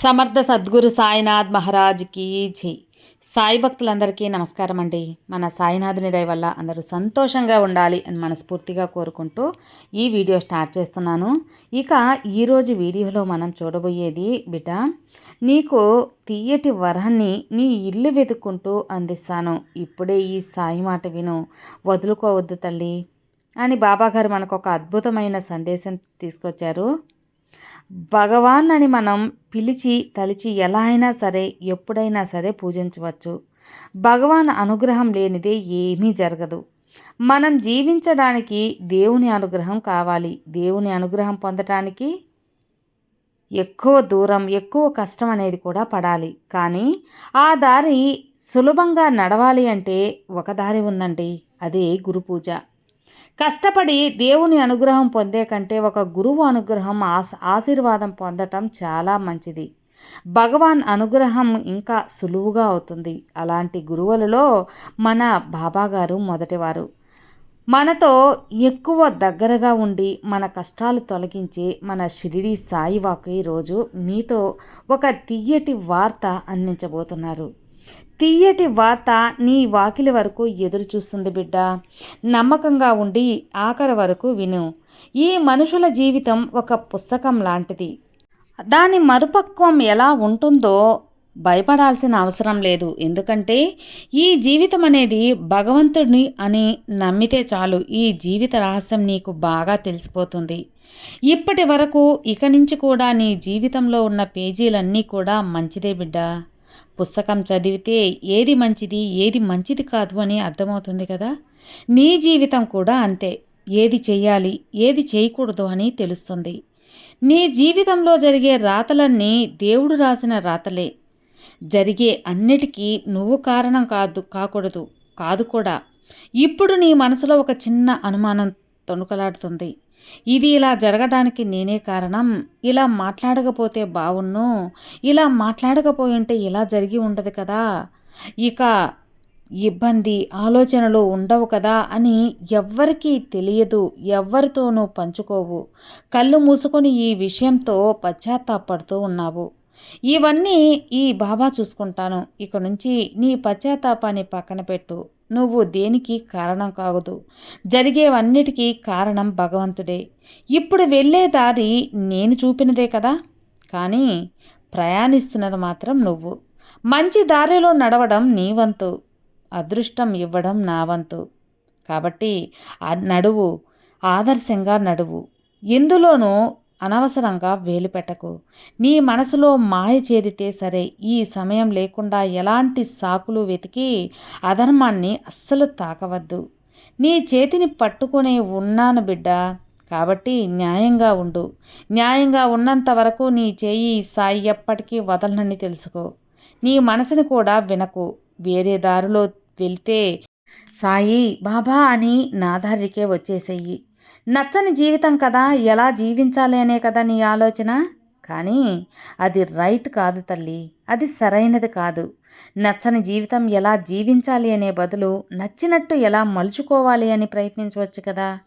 సమర్థ సద్గురు సాయినాథ్ మహారాజ్కి జై. సాయి భక్తులందరికీ నమస్కారం అండి. మన సాయినాథుని దయ వల్ల అందరూ సంతోషంగా ఉండాలి అని మనస్ఫూర్తిగా కోరుకుంటూ ఈ వీడియో స్టార్ట్ చేస్తున్నాను. ఇక ఈరోజు వీడియోలో మనం చూడబోయేది బిడ్డ నీకు తీయటి వరాన్ని నీ ఇల్లు వెతుక్కుంటూ అందిస్తాను. ఇప్పుడే ఈ సాయి మాట విను. వదులుకోవద్దు తల్లి అని బాబాగారు మనకు ఒక అద్భుతమైన సందేశం తీసుకొచ్చారు. భగవాన్ అని మనం పిలిచి తలిచి ఎలా అయినా సరే ఎప్పుడైనా సరే పూజించవచ్చు. భగవాన్ అనుగ్రహం లేనిదే ఏమీ జరగదు. మనం జీవించడానికి దేవుని అనుగ్రహం కావాలి. దేవుని అనుగ్రహం పొందటానికి ఎక్కువ దూరం ఎక్కువ కష్టం అనేది కూడా పడాలి. కానీ ఆ దారి సులభంగా నడవాలి అంటే ఒక దారి ఉందండి. అదే గురు పూజ. కష్టపడి దేవుని అనుగ్రహం పొందే కంటే ఒక గురువు అనుగ్రహం ఆశ ఆశీర్వాదం పొందటం చాలా మంచిది. భగవాన్ అనుగ్రహం ఇంకా సులువుగా అవుతుంది. అలాంటి గురువులలో మన బాబాగారు మొదటివారు. మనతో ఎక్కువ దగ్గరగా ఉండి మన కష్టాలు తొలగించి మన షిరిడి సాయివాకు ఈరోజు మీతో ఒక తీయటి వార్త అందించబోతున్నారు. తీయటి వార్త నీ వాకిలి వరకు ఎదురు చూస్తుంది బిడ్డ. నమ్మకంగా ఉండి ఆఖరి వరకు విను. ఈ మనుషుల జీవితం ఒక పుస్తకం లాంటిది. దాని మరుపక్వం ఎలా ఉంటుందో భయపడాల్సిన అవసరం లేదు. ఎందుకంటే ఈ జీవితం అనేది భగవంతుడిని అని నమ్మితే చాలు. ఈ జీవిత రహస్యం నీకు బాగా తెలిసిపోతుంది. ఇప్పటి వరకు ఇక నుంచి కూడా నీ జీవితంలో ఉన్న పేజీలన్నీ కూడా మంచిదే బిడ్డ. పుస్తకం చదివితే ఏది మంచిది ఏది మంచిది కాదు అని అర్థమవుతుంది కదా? నీ జీవితం కూడా అంతే. ఏది చేయాలి ఏది చేయకూడదు అని తెలుస్తుంది. నీ జీవితంలో జరిగే రాతలన్నీ దేవుడు రాసిన రాతలే. జరిగే అన్నిటికీ నువ్వు కారణం కాదు కాకూడదు కాదు కూడా. ఇప్పుడు నీ మనసులో ఒక చిన్న అనుమానం తొణుకలాడుతుంది. ఇది ఇలా జరగడానికి నేనే కారణం. ఇలా మాట్లాడకపోతే బావున్ను. ఇలా మాట్లాడకపోయి ఉంటే ఇలా జరిగి ఉండదు కదా. ఇక ఇబ్బంది ఆలోచనలు ఉండవు కదా అని ఎవ్వరికీ తెలియదు ఎవ్వరితోనూ పంచుకోవు. కళ్ళు మూసుకొని ఈ విషయంతో పశ్చాత్తాపడుతూ ఉన్నావు. ఇవన్నీ ఈ బాబా చూసుకుంటాను. ఇక నుంచి నీ పశ్చాత్తాపాన్ని పక్కన పెట్టు. నువ్వు దేనికి కారణం కాగదు జరిగేవన్నిటికీ కారణం భగవంతుడే. ఇప్పుడు వెళ్ళే దారి నేను చూపినదే కదా? కానీ ప్రయాణిస్తున్నది మాత్రం నువ్వు. మంచి దారిలో నడవడం నీ వంతు. అదృష్టం ఇవ్వడం నా వంతు. కాబట్టి నడువు ఆదర్శంగా నడువు. ఎందులోనూ అనవసరంగా వేలు పెట్టకు. నీ మనసులో మాయ చేరితే సరే ఈ సమయం లేకుండా ఎలాంటి సాకులు వెతికి అధర్మాన్ని అస్సలు తాకవద్దు. నీ చేతిని పట్టుకునే ఉన్నాను బిడ్డ కాబట్టి న్యాయంగా ఉండు. న్యాయంగా ఉన్నంత వరకు నీ చేయి సాయి ఎప్పటికీ వదలనని తెలుసుకో. నీ మనసుని కూడా వినకు. వేరే దారిలో వెళ్తే సాయి బాబా అని నా దారికే వచ్చేసేయి. నచ్చని జీవితం కదా ఎలా జీవించాలి అనే కదా నీ ఆలోచన? కానీ అది రైట్ కాదు తల్లి అది సరైనది కాదు. నచ్చని జీవితం ఎలా జీవించాలి అనే బదులు నచ్చినట్టు ఎలా మలుచుకోవాలి అని ప్రయత్నించవచ్చు కదా.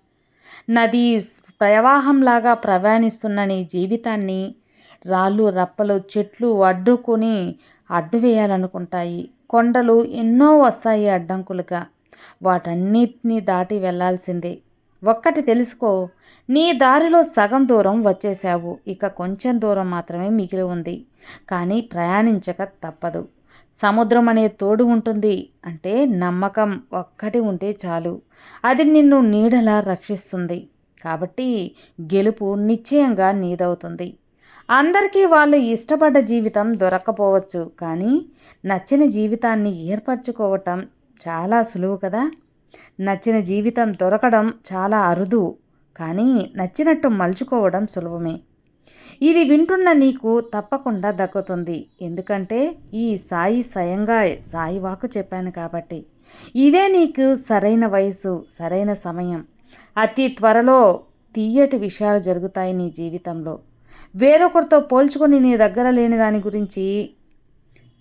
నది ప్రవాహంలాగా ప్రయాణిస్తున్న నీ జీవితాన్ని రాళ్ళు రప్పలు చెట్లు అడ్డుకొని అడ్డు వేయాలనుకుంటాయి. కొండలు ఎన్నో వస్తాయి అడ్డంకులుగా. వాటన్నిటినీ దాటి వెళ్ళాల్సిందే. ఒక్కటి తెలుసుకో నీ దారిలో సగం దూరం వచ్చేసావు ఇక కొంచెం దూరం మాత్రమే మిగిలి ఉంది. కానీ ప్రయాణించక తప్పదు. సముద్రం అనే తోడు ఉంటుంది. అంటే నమ్మకం ఒక్కటి ఉంటే చాలు. అది నిన్ను నీడలా రక్షిస్తుంది. కాబట్టి గెలుపు నిశ్చయంగా నీదవుతుంది. అందరికీ వాళ్ళు ఇష్టపడ్డ జీవితం దొరక్కపోవచ్చు. కానీ నచ్చిన జీవితాన్ని ఏర్పరచుకోవటం చాలా సులువు కదా? నచ్చిన జీవితం దొరకడం చాలా అరుదు కానీ నచ్చినట్టు మలుచుకోవడం సులభమే. ఇది వింటున్న నీకు తప్పకుండా దక్కుతుంది. ఎందుకంటే ఈ సాయి స్వయంగా సాయి వాకు చెప్పాను కాబట్టి. ఇదే నీకు సరైన వయసు సరైన సమయం. అతి త్వరలో తీయటి విషయాలు జరుగుతాయి నీ జీవితంలో. వేరొకరితో పోల్చుకొని నీ దగ్గర లేని దాని గురించి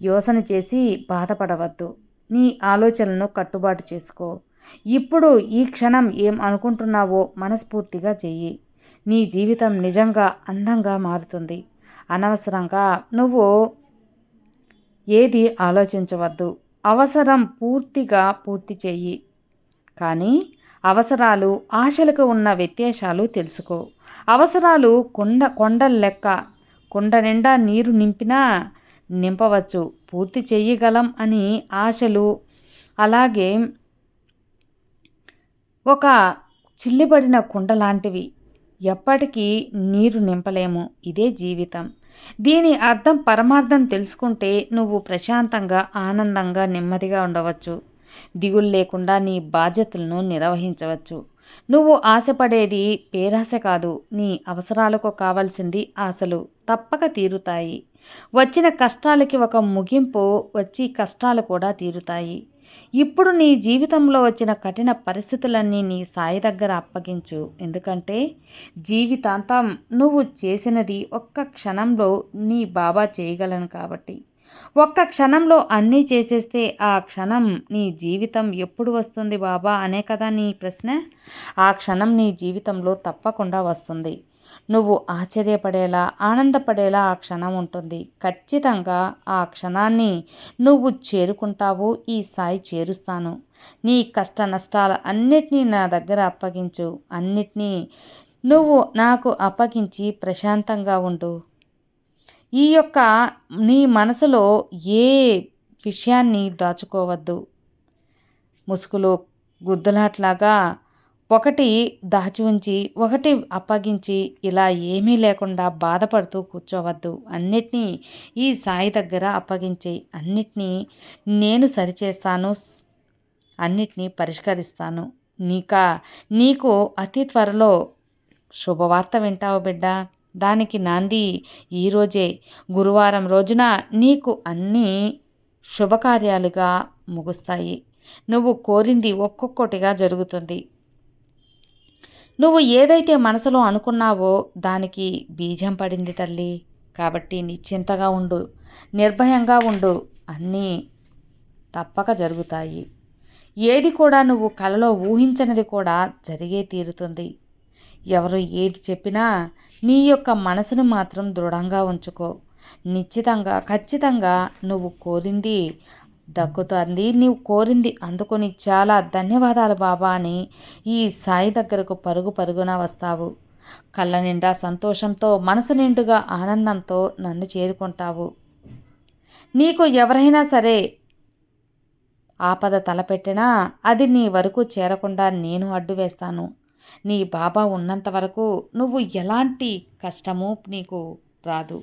యోసన చేసి బాధపడవద్దు. నీ ఆలోచనలను కట్టుబాటు చేసుకో. ఇప్పుడు ఈ క్షణం ఏం అనుకుంటున్నావో మనస్ఫూర్తిగా చెయ్యి. నీ జీవితం నిజంగా అందంగా మారుతుంది. అనవసరంగా నువ్వు ఏది ఆలోచించవద్దు. అవసరం పూర్తిగా పూర్తి చెయ్యి. కానీ అవసరాలు ఆశలకు ఉన్న వ్యత్యాసాలు తెలుసుకో. అవసరాలు కొండ కొండల లెక్క. కొండ నిండా నీరు నింపినా నింపవచ్చు. పూర్తి చెయ్యగలం అని ఆశలు అలాగే ఒక చిల్లిబడిన కుండ లాంటివి. ఎప్పటికీ నీరు నింపలేము. ఇదే జీవితం. దీని అర్థం పరమార్థం తెలుసుకుంటే నువ్వు ప్రశాంతంగా ఆనందంగా నెమ్మదిగా ఉండవచ్చు. దిగులు లేకుండా నీ బాధ్యతలను నిర్వహించవచ్చు. నువ్వు ఆశపడేది పేరాశ కాదు. నీ అవసరాలకు కావాల్సింది ఆశలు తప్పక తీరుతాయి. వచ్చిన కష్టాలకి ఒక ముగింపు వచ్చి కష్టాలు కూడా తీరుతాయి. ఇప్పుడు నీ జీవితంలో వచ్చిన కఠిన పరిస్థితులన్నీ నీ సాయి దగ్గర అప్పగించు. ఎందుకంటే జీవితాంతం నువ్వు చేసినది ఒక్క క్షణంలో నీ బాబా చేయగలను కాబట్టి. ఒక్క క్షణంలో అన్నీ చేసేస్తే ఆ క్షణం నీ జీవితం ఎప్పుడు వస్తుంది బాబా? అనే కదా నీ ప్రశ్న. ఆ క్షణం నీ జీవితంలో తప్పకుండా వస్తుంది. నువ్వు ఆశ్చర్యపడేలా ఆనందపడేలా ఆ క్షణం ఉంటుంది. ఖచ్చితంగా ఆ క్షణాన్ని నువ్వు చేరుకుంటావు. ఈ సాయి చేరుస్తాను. నీ కష్ట నష్టాలు అన్నిటినీ నా దగ్గర అప్పగించు. అన్నిటినీ నువ్వు నాకు అప్పగించి ప్రశాంతంగా ఉండు. ఈ యొక్క నీ మనసులో ఏ విషయాన్ని దాచుకోవద్దు. ముసుగులో గుద్దలాట్లాగా ఒకటి దాచి ఉంచి ఒకటి అప్పగించి ఇలా ఏమీ లేకుండా బాధపడుతూ కూర్చోవద్దు. అన్నిటినీ ఈ సాయి దగ్గర అప్పగించి అన్నిటినీ నేను సరిచేస్తాను అన్నిటినీ పరిష్కరిస్తాను. నీక నీకు అతి త్వరలో శుభవార్త వింటావు బిడ్డ. దానికి నాంది ఈరోజే గురువారం రోజున నీకు అన్నీ శుభకార్యాలుగా ముగుస్తాయి. నువ్వు కోరింది ఒక్కొక్కటిగా జరుగుతుంది. నువ్వు ఏదైతే మనసులో అనుకున్నావో దానికి బీజం పడింది తల్లి. కాబట్టి నిశ్చింతగా ఉండు నిర్భయంగా ఉండు. అన్నీ తప్పక జరుగుతాయి. ఏది కూడా నువ్వు కలలో ఊహించనిది కూడా జరిగే తీరుతుంది. ఎవరు ఏది చెప్పినా నీ యొక్క మనసును మాత్రం దృఢంగా ఉంచుకో. నిశ్చితంగా ఖచ్చితంగా నువ్వు కోరింది దక్కుతుంది నీవు కోరింది అందుకొని చాలా ధన్యవాదాలు బాబా అని ఈ సాయి దగ్గరకు పరుగు పరుగున వస్తావు. కళ్ళ నిండా సంతోషంతో మనసు నిండుగా ఆనందంతో నన్ను చేరుకుంటావు. నీకు ఎవరైనా సరే ఆపద తలపెట్టినా అది నీ వరకు చేరకుండా నేను అడ్డు వేస్తాను. నీ బాబా ఉన్నంత వరకు నువ్వు ఎలాంటి కష్టము నీకు రాదు.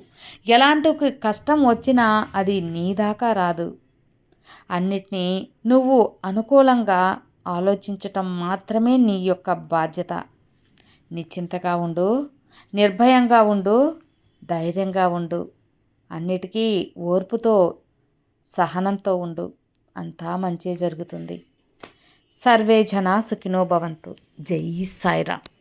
ఎలాంటి కష్టం వచ్చినా అది నీ దాకా రాదు. అన్నిటినీ నువ్వు అనుకూలంగా ఆలోచించటం మాత్రమే నీ యొక్క బాధ్యత. నిశ్చింతగా ఉండు నిర్భయంగా ఉండు ధైర్యంగా ఉండు. అన్నిటికీ ఓర్పుతో సహనంతో ఉండు. అంతా మంచి జరుగుతుంది. సర్వే జన సుఖినో భవంతు. జై సాయిరామ్.